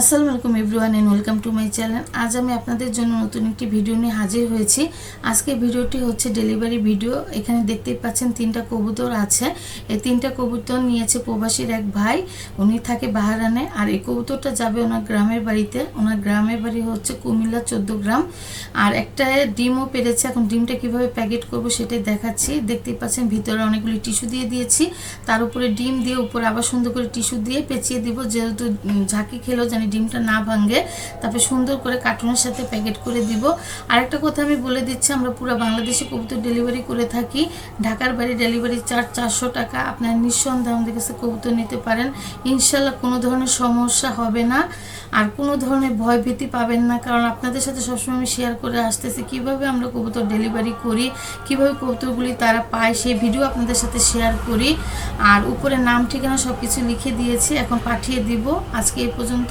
আসসালামু আলাইকুম everyone and welcome to my channel আজ আমি আপনাদের জন্য নতুন একটি ভিডিও নিয়ে হাজির হয়েছি। আজকে ভিডিওটি হচ্ছে ডেলিভারি ভিডিও এখানে দেখতেই পাচ্ছেন তিনটা কবুতর আছে। এই তিনটা কবুতর নিয়েছে প্রবাসীর এক ভাই। উনি থাকে বাহারানে আর এই কবুতরটা যাবে ওনার গ্রামের বাড়িতে। ওনার গ্রামের বাড়ি হচ্ছে কুমিল্লা চোদ্দ গ্রাম। আর একটা ডিমও পেরেছে। এখন ডিমটা কীভাবে প্যাকেট করব সেটাই দেখাচ্ছি। দেখতেই পাচ্ছেন ভিতরে অনেকগুলি টিস্যু দিয়ে দিয়েছি। তার উপরে ডিম দিয়ে উপরে আবার সুন্দর করে টিস্যু দিয়ে পেঁচিয়ে দিব। যেহেতু ঝাঁকি খেলেও জানি ডিমটা না ভাঙে তারপরে সুন্দর করে কার্টুনের সাথে প্যাকেট করে দিব। আরেকটা কথা আমি বলে দিচ্ছি, আমরা পুরো বাংলাদেশে কবুতর ডেলিভারি করে থাকি। ঢাকার বাড়ি ডেলিভারি চার্জ চারশো টাকা। আপনার নিঃসন্দেহে আমাদের কাছে কবুতর নিতে পারেন। ইনশাল্লাহ কোনো ধরনের সমস্যা হবে না। আর কোনো ধরনের ভয় ভীতি পাবেন না, কারণ আপনাদের সাথে সবসময় আমি শেয়ার করে আসতেছি কীভাবে আমরা কবুতর ডেলিভারি করি, কীভাবে কবুতরগুলি তারা পায়, সেই ভিডিও আপনাদের সাথে শেয়ার করি। আর উপরে নাম, ঠিকানা সব কিছু লিখে দিয়েছি, এখন পাঠিয়ে দিব। আজকে এই পর্যন্ত